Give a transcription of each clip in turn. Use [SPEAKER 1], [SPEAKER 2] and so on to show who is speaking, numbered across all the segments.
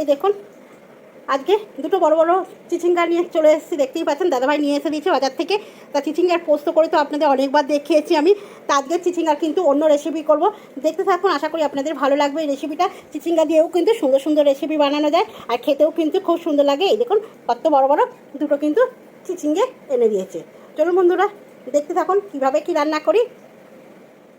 [SPEAKER 1] এই দেখুন, আজকে দুটো বড় বড় চিচিঙ্গা নিয়ে চলে এসেছি, দেখতেই পাচ্ছেন, দাদাভাই নিয়ে এসে দিয়েছে বাজার থেকে। তা চিচিঙ্গার পোস্ত করে তো আপনাদের অনেকবার দেখিয়েছি আমি। তা আজকে চিচিঙ্গার কিন্তু অন্য রেসিপি করব। দেখতে থাকুন, আশা করি আপনাদের ভালো লাগবে এই রেসিপিটা চিচিঙ্গা দিয়েও কিন্তু সুন্দর সুন্দর রেসিপি বানানো যায়, আর খেতেও কিন্তু খুব সুন্দর লাগে। এই দেখুন, কত বড় বড় দুটো কিন্তু চিচিঙ্গে এনে দিয়েছে। চলুন বন্ধুরা, দেখতে থাকুন, কীভাবে কি রান্না করি।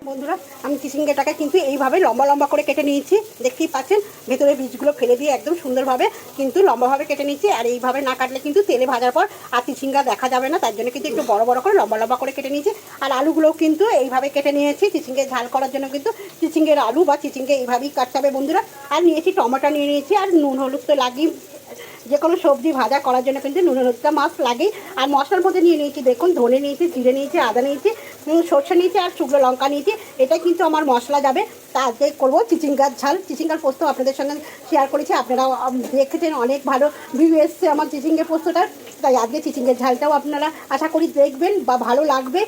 [SPEAKER 1] বন্ধুরা, আমি চিচিঙ্গাটাকে কিন্তু এইভাবে লম্বা লম্বা করে কেটে নিয়েছি। দেখতেই পাচ্ছেন, ভেতরে বীজগুলো ফেলে দিয়ে একদম সুন্দরভাবে কিন্তু লম্বাভাবে কেটে নিয়েছি। আর এইভাবে না কাটলে কিন্তু তেলে ভাজার পর আর চিচিঙ্গা দেখা যাবে না, তার জন্য কিন্তু একটু বড় বড় করে, লম্বা লম্বা করে কেটে নিয়েছি। আর আলুগুলোও কিন্তু এইভাবে কেটে নিয়েছি চিচিঙ্গে ঝাল করার জন্য কিন্তু চিচিঙ্গের আলু বা চিচিঙ্গে এইভাবেই কাটতে হবে বন্ধুরা। আর নিয়েছি টমেটো নিয়ে নিয়েছি, আর নুন হলুদ তো লাগিয়ে যে কোনো সবজি ভাজা করার জন্য কিন্তু নুন হলুদটা মাছ লাগে আর মশলার মধ্যে নিয়ে নিয়েছি, দেখুন, ধনে নিয়েছি, জিরে নিয়েছি, আদা নিয়েছি। সর্ষে নিয়েছি আর শুকনো লঙ্কা নিয়েছি। এটা কিন্তু আমার মশলা যাবে। তা আজকে করব চিচিঙ্গার ঝাল। চিচিঙ্গার পোস্ত আপনাদের সঙ্গে শেয়ার করেছি। আপনারা দেখেছেন অনেক ভালো ভিউ এসছে আমার চিচিঙ্গে পোস্তটা তাই আজকে চিচিঙ্গের ঝালটাও আপনারা আশা করি দেখবেন বা ভালো লাগবে।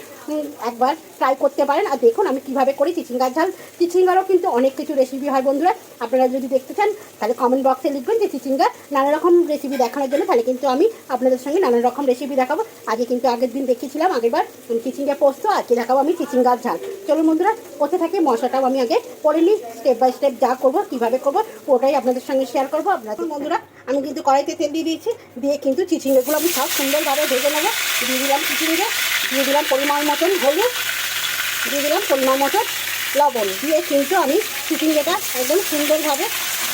[SPEAKER 1] একবার ট্রাই করতে পারেন। আর দেখুন আমি কীভাবে করি চিচিঙ্গার ঝাল। চিচিঙ্গারও কিন্তু অনেক কিছু রেসিপি হয় বন্ধুরা। আপনারা যদি দেখতে চান, তাহলে কমেন্ট বক্সে লিখবেন যে চিচিঙ্গার নানা রকম রেসিপি দেখানোর জন্য। তাহলে কিন্তু আমি আপনাদের সঙ্গে নানা রকম রেসিপি দেখাবো। আগে কিন্তু আগের দিন দেখিয়েছিলাম, আগেরবার চিচিঙ্গা পোস্ত, আজকে দেখাবো আমি চিচিঙ্গার ঝাল। চলুন বন্ধুরা, কোথা থেকে মশলাটাও আমি আগে করে নিই। স্টেপ বাই স্টেপ যা করব, কীভাবে করব ওটাই আপনাদের সঙ্গে শেয়ার করব। আপনাদের বন্ধুরা আমি কিন্তু কড়াইতে তেল দিয়ে দিয়েছি, দিয়ে কিন্তু চিচিঙ্গেগুলো আমি সব সুন্দরভাবে ভেজে নেব। দিয়ে দিলাম চিচিঙ্গে, দিয়ে দিলাম পরিমাণ মতন হলুদ, দিয়ে দিলাম পরিমাণ মতন লবণ। দিয়ে কিন্তু আমি চিচিঙ্গেটা একদম সুন্দরভাবে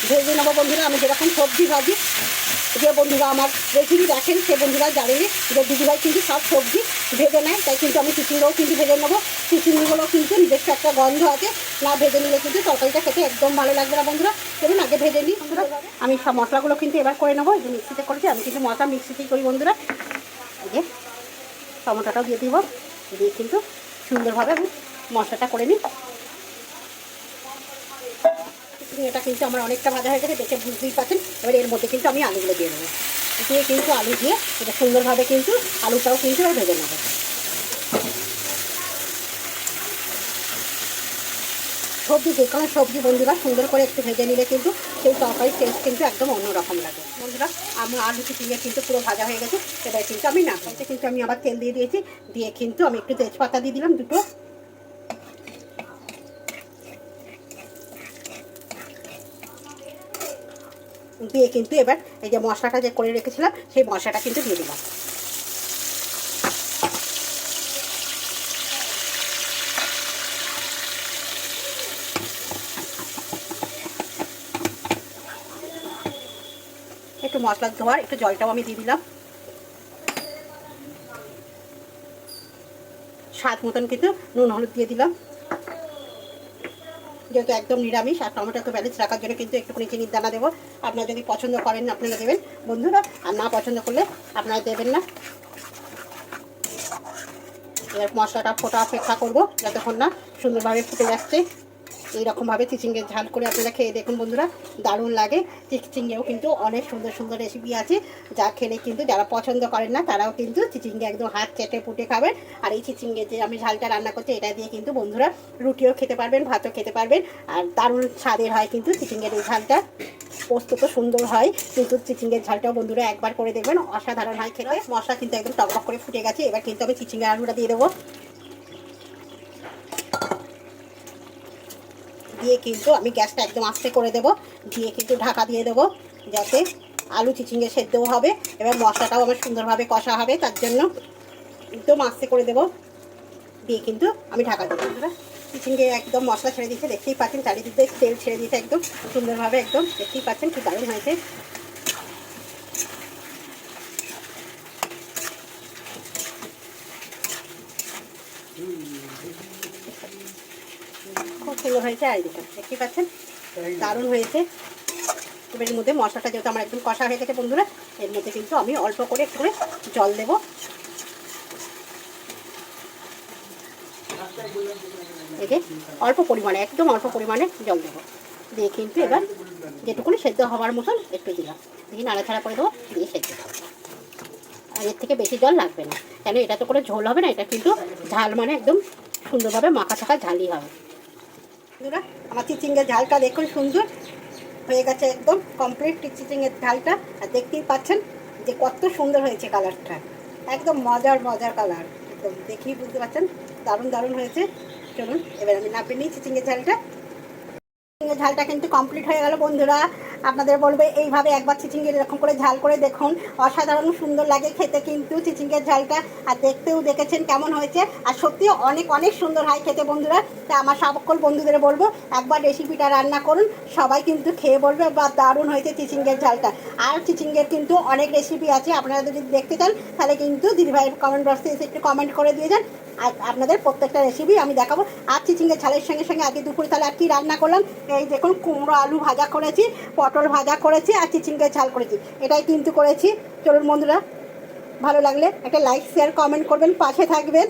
[SPEAKER 1] ভেজে নেব বন্ধুরা। আমি যেরকম সবজি ভাজি যে বন্ধুরা আমার রেসিপি দেখেন, সে বন্ধুরা জানেনি যে দিদিভাই কিন্তু সব সবজি ভেজে নেয়, তাই কিন্তু আমি চিচিঙ্গাও কিন্তু ভেজে নেব। চিচিঙ্গিগুলো কিন্তু নিজস্ব একটা গন্ধ আছে, না ভেজে নিলে কিন্তু তরকারিটা খেতে একদম ভালো লাগবে না বন্ধুরা। চলুন আগে ভেজে নিই, বন্ধুরা। আমি সব মশলাগুলো কিন্তু এবার করে নেব, এই যে মিক্সিতে করেছি, আমি কিন্তু মশলা মিক্সিতেই করি বন্ধুরা। এই যে টমেটোটাও দিয়ে দিব, দিয়ে কিন্তু সুন্দরভাবে আমি মশলাটা করে নিই। এটা কিন্তু আমার অনেকটা ভাজা হয়ে গেছে, দেখে বুঝতেই পারছেন। এবার এর মধ্যে কিন্তু আমি আলুগুলো দিয়ে দেবো। দিয়ে কিন্তু আলু দিয়ে এটা সুন্দরভাবে কিন্তু আলুটাও কিন্তু ভেজে নেব। সবজি, যে কোনো সবজি বন্ধুরা সুন্দর করে একটু ভেজে নিলে কিন্তু সেই তরকারির টেস্ট কিন্তু একদম অন্যরকম লাগে। বন্ধুরা, আমার আলু চিচিঙ্গে কিন্তু পুরো ভাজা হয়ে গেছে। এবার কিন্তু আমি না কিন্তু আমি আবার তেল দিয়ে দিয়েছি। দিয়ে কিন্তু আমি একটু তেজপাতা দিয়ে দিলাম দুটো। দিয়ে কিন্তু এবার এই যে মশলাটা যে করে রেখেছিলাম, সেই মশলাটা কিন্তু দিয়ে দিলাম। একটু মশলা ধোয়ার, একটু জলটাও আমি দিয়ে দিলাম। স্বাদ মতন কিন্তু নুন, হলুদ দিয়ে দিলাম। যেহেতু একদম নিরামিষ আর টমেটোকে ব্যালেন্স রাখার জন্য কিন্তু একটুখানি চিনির দানা দেবো। আপনারা যদি পছন্দ করেন, আপনারা দেবেন। বন্ধুরা, আর না পছন্দ করলে আপনারা দেবেন না। এবার মশলাটা ফোটা অপেক্ষা করব, যতক্ষণ না সুন্দরভাবে ফুটে যাচ্ছে এইরকমভাবে চিচিঙ্গের ঝাল করে আপনারা খেয়ে দেখুন বন্ধুরা, দারুণ লাগে। চিচিঙ্গেও কিন্তু অনেক সুন্দর সুন্দর রেসিপি আছে, যা খেলে কিন্তু যারা পছন্দ করেন না, তারাও কিন্তু চিচিঙ্গে একদম হাত চেটে ফুটে খাবেন। আর এই চিচিঙ্গে যে আমি ঝালটা রান্না করছি, এটা দিয়ে কিন্তু বন্ধুরা রুটিও খেতে পারবেন, ভাতও খেতে পারবেন। আর দারুণ স্বাদের হয় কিন্তু চিচিঙ্গের এই ঝালটা। পোস্ত তো সুন্দর হয়, কিন্তু চিচিঙ্গের ঝালটাও বন্ধুরা একবার করে দেখবেন, অসাধারণ হয় খেলে মশলা কিন্তু একদম টকটক করে ফুটে গেছে, এবার কিন্তু আমি চিচিঙ্গের আলুটা দিয়ে দেবো। দিয়ে কিন্তু আমি গ্যাসটা একদম আস্তে করে দেব। দিয়ে কিন্তু ঢাকা দিয়ে দেবো, যাতে আলু চিচিঙ্গে সেদ্ধও হবে এবার মশলাটাও আমার সুন্দরভাবে কষা হবে, তার জন্য একদম আস্তে করে দেব। দিয়ে কিন্তু আমি ঢাকা দেবো। বন্ধুরা, চিচিঙ্গে একদম মশলা ছেড়ে দিয়েছে, দেখতেই পাচ্ছেন, চারিদিকে তেল ছেড়ে দিয়েছে একদম, সুন্দরভাবে একদম, দেখতেই পাচ্ছেন কি দারুণ হয়েছে। খুব সুন্দর হয়েছে আর দিকে দেখতেই পাচ্ছেন? দারুণ হয়েছে। এবার এর মধ্যে মশলাটা যেহেতু আমার একদম কষা হয়ে গেছে বন্ধুরা এর মধ্যে কিন্তু আমি অল্প করে একটু করে জল দেবো। যে অল্প পরিমাণে একদম অল্প পরিমাণে জল দেবো। দিয়ে কিন্তু এবার যেটুকুনি সেদ্ধ হওয়ার মতন একটু দিলাম দিয়ে নাড়াছাড়া করে দেবো দিয়ে সেদ্ধ আর এর থেকে বেশি জল লাগবে না কেন এটা তো করে ঝোল হবে না এটা কিন্তু ঝাল মানে একদম সুন্দরভাবে মাখা থাকা ঝালই হবে। বন্ধুরা, আমার চিচিঙ্গের ঝালটা দেখুন সুন্দর। হয়ে গেছে একদম কমপ্লিট চিচিংয়ের ঝালটা। আর দেখতেই পাচ্ছেন যে কত সুন্দর হয়েছে কালারটা। একদম মজার মজার কালার। একদম দেখেই বুঝতে পারছেন, দারুণ দারুণ হয়েছে। চলুন, এবার আমি নাপিয়ে নিই চিচিংয়ের ঝালটা। চিচিংয়ের ঝালটা কিন্তু কমপ্লিট হয়ে গেল বন্ধুরা। আপনাদের বলবে, এইভাবে একবার চিচিংয়ের এরকম করে ঝাল করে দেখুন। অসাধারণ সুন্দর লাগে খেতে, কিন্তু চিচিংয়ের ঝালটা আর দেখতেও দেখেছেন কেমন হয়েছে। আর সত্যিও অনেক অনেক সুন্দর হয় খেতে বন্ধুরা। তা আমার সকল বন্ধুদের বলব, একবার রেসিপিটা রান্না করুন। সবাই কিন্তু খেয়ে বলবে বা দারুণ হয়েছে চিচিংয়ের ঝালটা। আর চিচিংয়ের কিন্তু অনেক রেসিপি আছে, আপনারা যদি দেখতে চান, তাহলে কিন্তু দিদিভাইয়ের কমেন্ট বক্সে এসে একটু কমেন্ট করে দিয়ে যান। আর আপনাদের প্রত্যেকটা রেসিপি আমি দেখাবো। আর চিচিংয়ের ঝালের সঙ্গে সঙ্গে আজকে দুপুরে তাহলে আর কি রান্না করলাম? এই দেখুন, কুমড়ো, আলু ভাজা করেছি পটল ভাজা করেছি আর চিচিংকে ঝাল করেছি। এটাই কিন্তু করেছি। চলুন বন্ধুরা, ভালো লাগলে একটা লাইক শেয়ার কমেন্ট করবেন, পাশে থাকবেন।